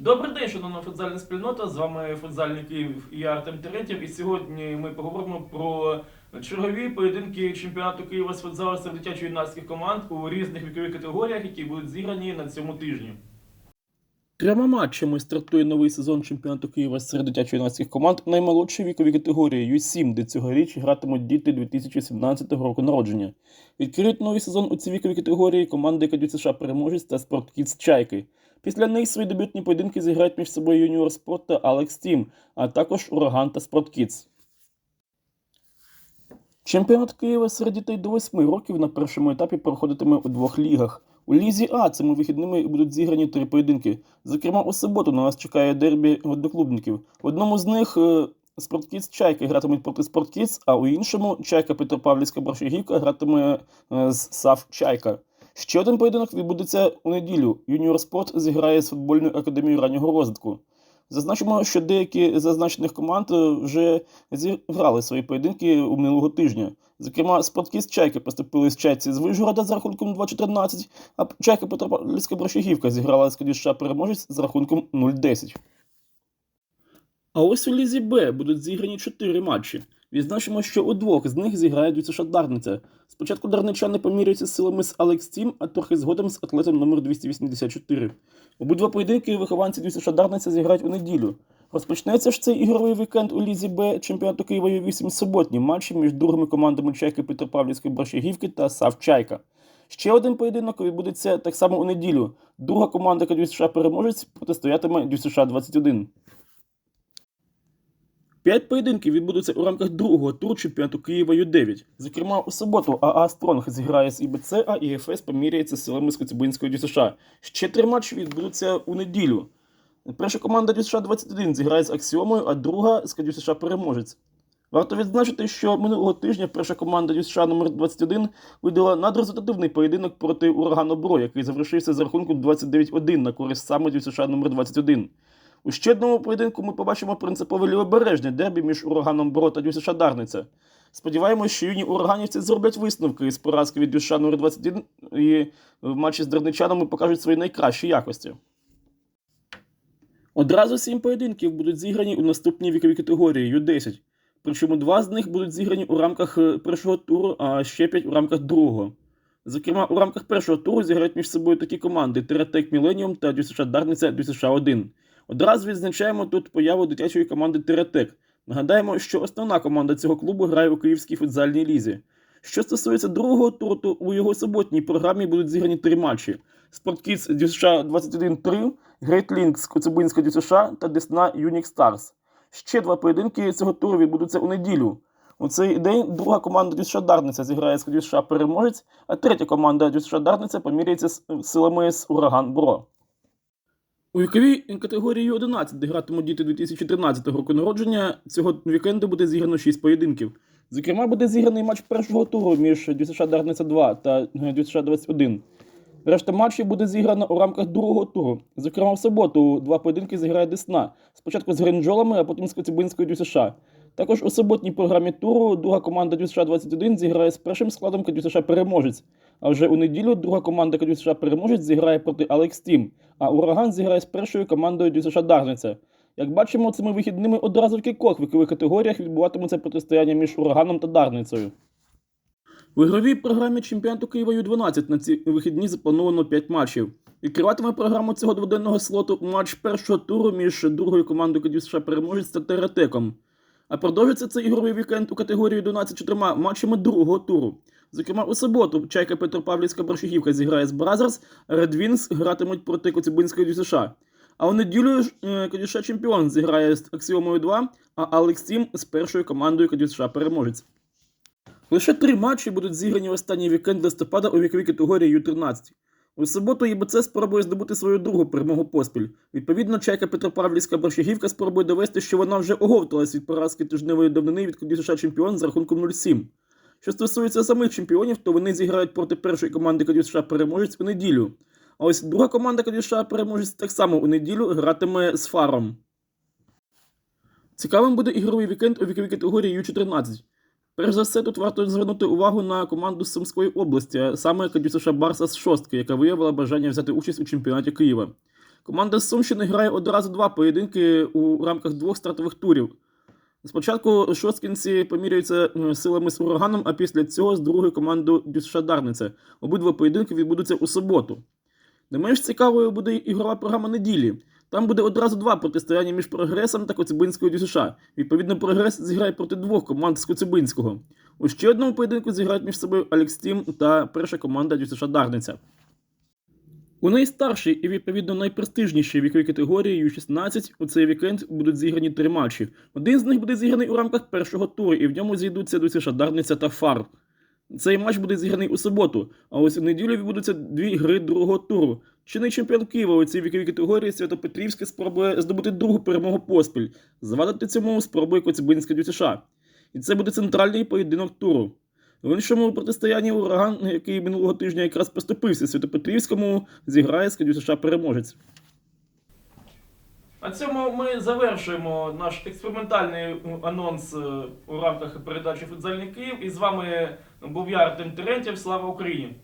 Добрий день, шановна футзальна спільнота. З вами футзальний Київ і я Артем Терентів. І сьогодні ми поговоримо про чергові поєдинки чемпіонату Києва з футзалу серед дитячо-юнацьких команд у різних вікових категоріях, які будуть зіграні на цьому тижні. Трьома матчами стартує новий сезон чемпіонату Києва серед дитячо-юнацьких команд у наймолодшій віковій категорії Ю-7, де цьогоріч гратимуть діти 2017 року народження. Відкриють новий сезон у цій віковій категорії команди КДЮ США переможець та спорткіц Чайки. Після них свої дебютні поєдинки зіграють між собою Юніор Спорт та Алекс Тім, а також Ураган та Спорткіц. Чемпіонат Києва серед дітей до 8 років на першому етапі проходитиме у двох лігах. У лізі А цими вихідними будуть зіграні три поєдинки. Зокрема, у суботу на нас чекає дербі одноклубників. В одному з них е, Спорткіц Чайка гратимуть проти Спорткіц, а у іншому Чайка Петропавлівська Борщагівка гратиме е, з САВ Чайка. Ще один поєдинок відбудеться у неділю. Юніор Спорт зіграє з футбольною академією раннього розвитку. Зазначимо, що деякі зазначених команд е, вже зіграли свої поєдинки у минулого тижня. Зокрема, спорткіст Чайки поступили з Чайці з Вижгорода з рахунком 2-14, а Чайка Петропавлівська Борщагівка зіграла з Кадіша переможець з рахунком 0-10. А ось у Лізі Б будуть зіграні чотири матчі. Відзначимо, що у двох з них зіграє Дюцеша Дарниця. Спочатку дарничани поміряються силами з Алекс Тім, а трохи згодом з атлетом номер 284. Обидва поєдинки вихованці Дюцеша Дарниця зіграють у неділю. Розпочнеться ж цей ігровий вікенд у Лізі Б чемпіонату Києва Ю-8 суботні матчі між другими командами Чайки Петропавлівської Борщагівки та САВ Чайка. Ще один поєдинок відбудеться так само у неділю. Друга команда КДЮСШ переможець протистоятиме ДЮСШ 21. П'ять поєдинків відбудуться у рамках другого туру чемпіонату Києва Ю-9. Зокрема, у суботу АА Стронг зіграє з ІБЦ, а ІФС поміряється з силами з Коцюбинської ДЮСШ. Ще три матчі відбудуться у неділю. Перша команда ДЮСШ 21 зіграє з Аксіомою, а друга з КДЮСШ переможець. Варто відзначити, що минулого тижня перша команда ДЮСШ номер 21 видала надрезультативний поєдинок проти Урагану Бро, який завершився за рахунком 29-1 на користь саме ДЮСШ номер 21. У ще одному поєдинку ми побачимо принципове лівобережне дербі між ураганом Бро та ДЮСШ Дарниця. Сподіваємось, що юні ураганівці зроблять висновки з поразки від ДЮСШ номер 21 і в матчі з дарничанами покажуть свої найкращі якості. Одразу сім поєдинків будуть зіграні у наступній віковій категорії Ю-10. Причому два з них будуть зіграні у рамках е, першого туру, а ще п'ять у рамках другого. Зокрема, у рамках першого туру зіграють між собою такі команди Тератек Міленіум та ДЮСШ Дарниця ДЮСШ 1. Одразу відзначаємо тут появу дитячої команди Теретек. Нагадаємо, що основна команда цього клубу грає у Київській футзальній лізі. Що стосується другого туру, то у його суботній програмі будуть зіграні три матчі: Спорткіц ДЮСШ 21-3, Грейт Лінкс Коцюбинська ДЮСШ та Десна Юнік Старс. Ще два поєдинки цього туру відбудуться у неділю. У цей день друга команда ДЮСШ Дарниця зіграє з ДЮСШ переможець, а третя команда ДЮСШ Дарниця поміряється з силами з Ураган Бро. У віковій категорії 11, де гратимуть діти 2013 року народження, цього вікенду буде зіграно 6 поєдинків. Зокрема, буде зіграний матч першого туру між ДЮСШ Дарниця 2 та ДЮСШ 21. Решта матчів буде зіграно у рамках другого туру. Зокрема, в суботу два поєдинки зіграє Десна. Спочатку з Гринджолами, а потім з Коцюбинською ДЮСШ. Також у суботній програмі туру друга команда ДЮСШ 21 зіграє з першим складом КДЮСШ Переможець. А вже у неділю друга команда КДЮСШ Переможець зіграє проти Алекс Тім, а Ураган зіграє з першою командою ДЮСШ Дарниця. Як бачимо, цими вихідними одразу в кількох вікових категоріях відбуватиметься протистояння між Ураганом та Дарницею. В ігровій програмі чемпіонату Києва Ю-12 на ці вихідні заплановано 5 матчів. Відкриватиме програму цього дводенного слоту матч першого туру між другою командою КДЮСШ Переможець та Тератеком. А продовжиться цей ігровий вікенд у категорії 12 чотирма матчами другого туру. Зокрема, у суботу Чайка Петропавлівська Борщагівка зіграє з Бразерс, Wings гратимуть проти Коцюбинської ДЮСШ. А у неділю е, КДЮШ Чемпіон зіграє з Аксіомою 2, а Алекс Тім з першою командою КДЮШ Переможець. Лише три матчі будуть зіграні в останній вікенд листопада у віковій категорії Ю-13. У суботу ЄБЦ спробує здобути свою другу перемогу поспіль. Відповідно, Чайка Петропавлівська Борщагівка спробує довести, що вона вже оговталась від поразки тижневої давнини від КДЮШ Чемпіон з рахунком 0-7. Що стосується самих чемпіонів, то вони зіграють проти першої команди КДЮШ Переможець у неділю. А ось друга команда КДЮШ Переможець так само у неділю гратиме з Фаром. Цікавим буде ігровий вікенд у віковій категорії Ю-14. Перш за все, тут варто звернути увагу на команду з Сумської області, саме КДЮСШ Барса з шостки, яка виявила бажання взяти участь у чемпіонаті Києва. Команда з Сумщини грає одразу два поєдинки у рамках двох стартових турів. Спочатку шосткінці поміряються е, силами з ураганом, а після цього з другою командою ДЮСШ Дарниця. Обидва поєдинки відбудуться у суботу. Не менш цікавою буде ігрова програма неділі. Там буде одразу два протистояння між прогресом та Коцюбинською ДЮСШ. Відповідно, прогрес зіграє проти двох команд з Коцюбинського. У ще одному поєдинку зіграють між собою Алікстім та перша команда ДЮСШ Дарниця. У найстаршій і відповідно найпрестижнішій віковій категорії U16 у цей вікенд будуть зіграні три матчі. Один з них буде зіграний у рамках першого туру, і в ньому зійдуться ДЮСШ Дарниця та Фар. Цей матч буде зіграний у суботу, а ось у неділю відбудуться дві гри другого туру. Чинний чемпіон Києва у цій віковій категорії Святопетрівське спробує здобути другу перемогу поспіль. Завадити цьому спробує Коцюбинська ДЮСШ. І це буде центральний поєдинок туру. В іншому протистоянні ураган, який минулого тижня якраз поступився Святопетрівському, зіграє з ДЮСШ переможець. На цьому ми завершуємо наш експериментальний анонс е, у рамках передачі Футзальний Київ. І з вами був я Артем Терентєв. Слава Україні!